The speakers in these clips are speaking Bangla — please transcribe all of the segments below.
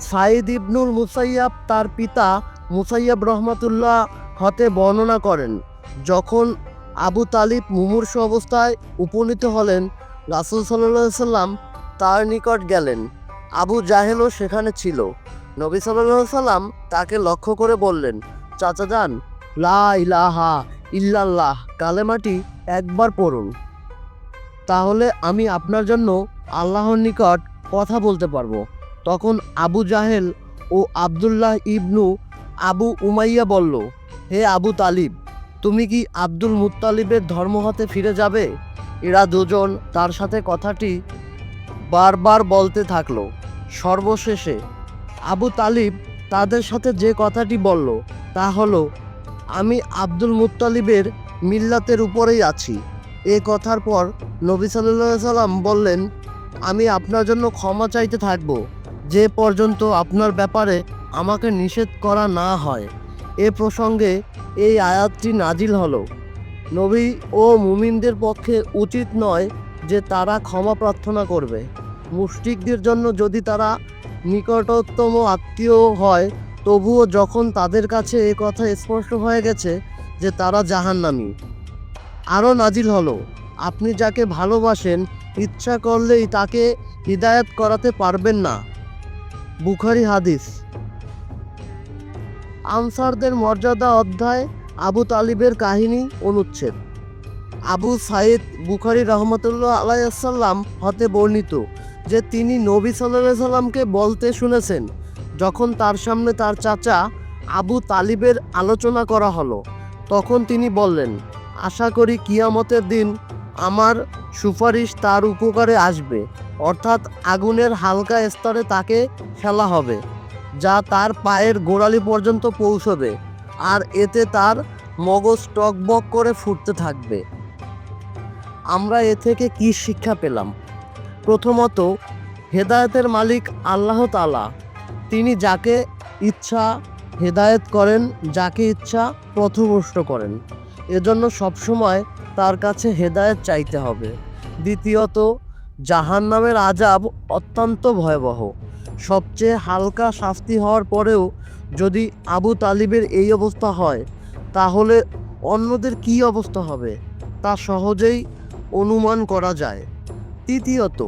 সাইদ ইবনুল মুসাইয়াব তার পিতা মুসাইয়াব রহমাতুল্লাহ হতে বর্ণনা করেন। যখন আবু তালিব মুমূর্ষ অবস্থায় উপনীত হলেন, রাসুল সাল্লাহ সাল্লাম তার নিকট গেলেন। আবু জাহেলও সেখানে ছিল। নবী সাল্লাহ সাল্লাম তাকে লক্ষ্য করে বললেন, চাচা যান, লা ইলাহা ইল্লাল্লাহ, কালেমাটি একবার পড়ুন। তাহলে আমি আপনার জন্য আল্লাহর নিকট কথা বলতে পারব। তখন আবু জাহেল ও আবদুল্লাহ ইবনু আবু উমাইয়া বলল, হে আবু তালিব, তুমি কি আব্দুল মুতালিবের ধর্ম হতে ফিরে যাবে? এরা দুজন তার সাথে কথাটি বারবার বলতে থাকল। সর্বশেষে আবু তালিব তাদের সাথে যে কথাটি বলল, তা হলো, আমি আব্দুল মুতালিবের মিল্লাতের উপরেই আছি। এ কথার পর নবী সাল্লাম বললেন, আমি আপনার জন্য ক্ষমা চাইতে থাকব। যে পর্যন্ত আপনার ব্যাপারে আমাকে নিষেধ করা না হয়, এ প্রসঙ্গে এই আয়াতটি নাজিল হলো। নবী ও মুমিনদের পক্ষে উচিত নয় যে তারা ক্ষমা প্রার্থনা করবে। মুষ্টিকদের জন্য যদি তারা নিকটতম আত্মীয় হয়, তবুও যখন তাদের কাছে এ কথা স্পষ্ট হয়ে গেছে যে তারা জাহান্নামী। আরও নাজিল হলো, আপনি যাকে ভালোবাসেন, ইচ্ছা করলেই তাকে হিদায়াত করাতে পারবেন না। বুখারি হাদিস। আনসারদের মর্যাদা অধ্যায় আবু তালিবের কাহিনী অনুচ্ছেদ। আবু সাইদ বুখারি রহমতুল্লাহ আলাইসাল্লাম হতে বর্ণিত যে তিনি নবী সাল্লাহ সাল্লামকে বলতে শুনেছেন, যখন তার সামনে তার চাচা আবু তালিবের আলোচনা করা হলো। তখন তিনি বললেন, আশা করি কিয়ামতের দিন আমার সুপারিশ তার উপকারে আসবে। অর্থাৎ আগুনের হালকা স্তরে তাকে ফেলা হবে, যা তার পায়ের গোড়ালি পর্যন্ত পৌঁছবে, আর এতে তার মগজ টকবক করে ফুটতে থাকবে। আমরা এ থেকে কি শিক্ষা পেলাম? প্রথমত, হেদায়তের মালিক আল্লাহ তালা তিনি যাকে ইচ্ছা হেদায়েত করেন, যাকে ইচ্ছা পথভ্রষ্ট করেন। এজন্য সবসময় তার কাছে হেদায়েত চাইতে হবে। দ্বিতীয়ত জাহান্নামের আজাব অত্যন্ত ভয়াবহ। সবচেয়ে হালকা শাস্তি হওয়ার পরেও যদি আবু তালিবের এই অবস্থা হয়, তাহলে অন্যদের কি অবস্থা হবে তা সহজেই অনুমান করা যায়। তৃতীয়ত,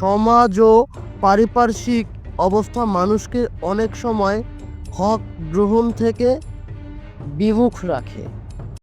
সমাজ ও পারিপার্শ্বিক অবস্থা মানুষকে অনেক সময় হক গ্রহণ থেকে বিমুখ রাখে।